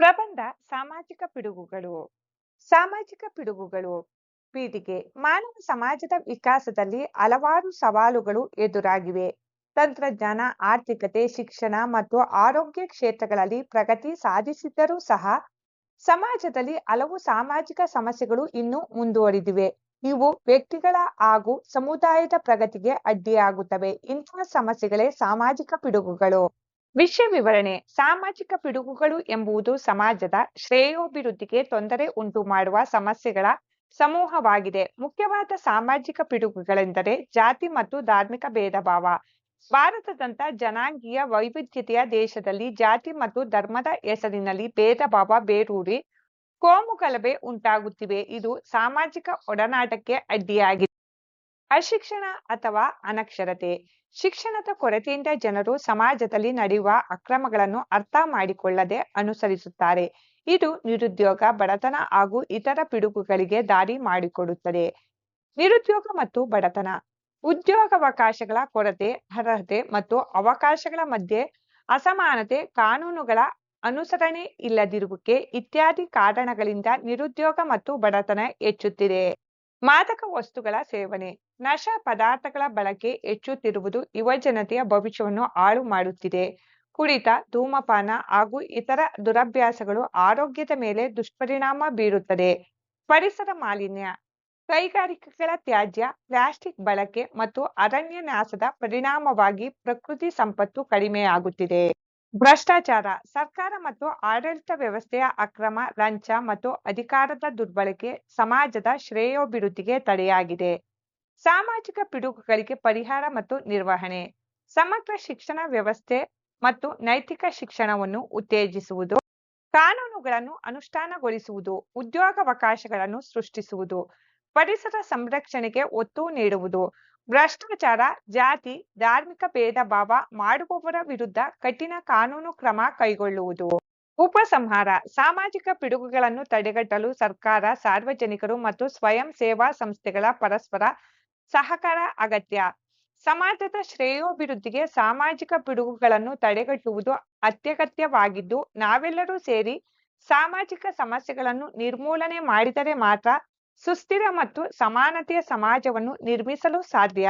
ಪ್ರಬಂಧ ಸಾಮಾಜಿಕ ಪಿಡುಗುಗಳು. ಸಾಮಾಜಿಕ ಪಿಡುಗುಗಳು. ಪೀಳಿಗೆ ಮಾನವ ಸಮಾಜದ ವಿಕಾಸದಲ್ಲಿ ಹಲವಾರು ಸವಾಲುಗಳು ಎದುರಾಗಿವೆ. ತಂತ್ರಜ್ಞಾನ, ಆರ್ಥಿಕತೆ, ಶಿಕ್ಷಣ ಮತ್ತು ಆರೋಗ್ಯ ಕ್ಷೇತ್ರಗಳಲ್ಲಿ ಪ್ರಗತಿ ಸಾಧಿಸಿದ್ದರೂ ಸಹ ಸಮಾಜದಲ್ಲಿ ಹಲವು ಸಾಮಾಜಿಕ ಸಮಸ್ಯೆಗಳು ಇನ್ನೂ ಮುಂದುವರಿದಿವೆ. ಇವು ವ್ಯಕ್ತಿಗಳ ಹಾಗೂ ಸಮುದಾಯದ ಪ್ರಗತಿಗೆ ಅಡ್ಡಿಯಾಗುತ್ತವೆ. ಇಂತಹ ಸಮಸ್ಯೆಗಳೇ ಸಾಮಾಜಿಕ ಪಿಡುಗುಗಳು. ವಿಷಯ ವಿವರಣೆ ಸಾಮಾಜಿಕ ಪಿಡುಗುಗಳು ಎಂಬುದು ಸಮಾಜದ ಶ್ರೇಯೋಭಿವೃದ್ಧಿಗೆ ತೊಂದರೆ ಉಂಟು ಮಾಡುವ ಸಮಸ್ಯೆಗಳ ಸಮೂಹವಾಗಿದೆ. ಮುಖ್ಯವಾದ ಸಾಮಾಜಿಕ ಪಿಡುಗುಗಳೆಂದರೆ ಜಾತಿ ಮತ್ತು ಧಾರ್ಮಿಕ ಭೇದ ಭಾವ ಭಾರತದಂತ ಜನಾಂಗೀಯ ವೈವಿಧ್ಯತೆಯ ದೇಶದಲ್ಲಿ ಜಾತಿ ಮತ್ತು ಧರ್ಮದ ಹೆಸರಿನಲ್ಲಿ ಭೇದ ಭಾವ ಬೇರೂರಿ ಕೋಮು ಗಲಭೆ ಉಂಟಾಗುತ್ತಿವೆ. ಇದು ಸಾಮಾಜಿಕ ಒಡನಾಟಕ್ಕೆ ಅಡ್ಡಿಯಾಗಿದೆ ಅಶಿಕ್ಷಣ ಅಥವಾ ಅನಕ್ಷರತೆ. ಶಿಕ್ಷಣದ ಕೊರತೆಯಿಂದ ಜನರು ಸಮಾಜದಲ್ಲಿ ನಡೆಯುವ ಅಕ್ರಮಗಳನ್ನು ಅರ್ಥ ಮಾಡಿಕೊಳ್ಳದೆ ಅನುಸರಿಸುತ್ತಾರೆ. ಇದು ನಿರುದ್ಯೋಗ, ಬಡತನ ಹಾಗೂ ಇತರ ಪಿಡುಗುಗಳಿಗೆ ದಾರಿ ಮಾಡಿಕೊಡುತ್ತದೆ. ನಿರುದ್ಯೋಗ ಮತ್ತು ಬಡತನ. ಉದ್ಯೋಗಾವಕಾಶಗಳ ಕೊರತೆ, ಅರ್ಹತೆ ಮತ್ತು ಅವಕಾಶಗಳ ಮಧ್ಯೆ ಅಸಮಾನತೆ, ಕಾನೂನುಗಳ ಅನುಸರಣೆ ಇಲ್ಲದಿರುವಿಕೆ ಇತ್ಯಾದಿ ಕಾರಣಗಳಿಂದ ನಿರುದ್ಯೋಗ ಮತ್ತು ಬಡತನ ಹೆಚ್ಚುತ್ತಿದೆ. ಮಾದಕ ವಸ್ತುಗಳ ಸೇವನೆ. ನಶ ಪದಾರ್ಥಗಳ ಬಳಕೆ ಹೆಚ್ಚುತ್ತಿರುವುದು ಯುವಜನತೆಯ ಭವಿಷ್ಯವನ್ನು ಹಾಳು ಮಾಡುತ್ತಿದೆ. ಕುಡಿತ, ಧೂಮಪಾನ ಹಾಗೂ ಇತರ ದುರಭ್ಯಾಸಗಳು ಆರೋಗ್ಯದ ಮೇಲೆ ದುಷ್ಪರಿಣಾಮ ಬೀರುತ್ತದೆ. ಪರಿಸರ ಮಾಲಿನ್ಯ, ಕೈಗಾರಿಕೆಗಳ ತ್ಯಾಜ್ಯ, ಪ್ಲಾಸ್ಟಿಕ್ ಬಳಕೆ ಮತ್ತು ಅರಣ್ಯ ನಾಶದ ಪರಿಣಾಮವಾಗಿ ಪ್ರಕೃತಿ ಸಂಪತ್ತು ಕಡಿಮೆಯಾಗುತ್ತಿದೆ. ಭ್ರಷ್ಟಾಚಾರ, ಸರ್ಕಾರ ಮತ್ತು ಆಡಳಿತ ವ್ಯವಸ್ಥೆಯ ಅಕ್ರಮ, ಲಂಚ ಮತ್ತು ಅಧಿಕಾರದ ದುರ್ಬಳಕೆ ಸಮಾಜದ ಶ್ರೇಯೋಭಿವೃದ್ಧಿಗೆ ತಡೆಯಾಗಿದೆ. ಸಾಮಾಜಿಕ ಪಿಡುಗುಗಳಿಗೆ ಪರಿಹಾರ ಮತ್ತು ನಿರ್ವಹಣೆ, ಸಮಗ್ರ ಶಿಕ್ಷಣ ವ್ಯವಸ್ಥೆ ಮತ್ತು ನೈತಿಕ ಶಿಕ್ಷಣವನ್ನು ಉತ್ತೇಜಿಸುವುದು, ಕಾನೂನುಗಳನ್ನು ಅನುಷ್ಠಾನಗೊಳಿಸುವುದು, ಉದ್ಯೋಗಾವಕಾಶಗಳನ್ನು ಸೃಷ್ಟಿಸುವುದು ಪರಿಸರ ಸಂರಕ್ಷಣೆಗೆ ಒತ್ತು ನೀಡುವುದು. ಭ್ರಷ್ಟಾಚಾರ, ಜಾತಿ, ಧಾರ್ಮಿಕ ಭೇದ ಭಾವ ಮಾಡುವವರ ವಿರುದ್ಧ ಕಠಿಣ ಕಾನೂನು ಕ್ರಮ ಕೈಗೊಳ್ಳುವುದು. ಉಪಸಂಹಾರ, ಸಾಮಾಜಿಕ ಪಿಡುಗುಗಳನ್ನು ತಡೆಗಟ್ಟಲು ಸರ್ಕಾರ, ಸಾರ್ವಜನಿಕರು ಮತ್ತು ಸ್ವಯಂ ಸೇವಾ ಸಂಸ್ಥೆಗಳ ಪರಸ್ಪರ ಸಹಕಾರ ಅಗತ್ಯ. ಸಮಾಜದ ಶ್ರೇಯೋಭಿವೃದ್ಧಿಗೆ ಸಾಮಾಜಿಕ ಪಿಡುಗುಗಳನ್ನು ತಡೆಗಟ್ಟುವುದು ಅತ್ಯಗತ್ಯವಾಗಿದ್ದು, ನಾವೆಲ್ಲರೂ ಸೇರಿ ಸಾಮಾಜಿಕ ಸಮಸ್ಯೆಗಳನ್ನು ನಿರ್ಮೂಲನೆ ಮಾಡಿದರೆ ಮಾತ್ರ ಸುಸ್ಥಿರ ಮತ್ತು ಸಮಾನತೆಯ ಸಮಾಜವನ್ನು ನಿರ್ಮಿಸಲು ಸಾಧ್ಯ.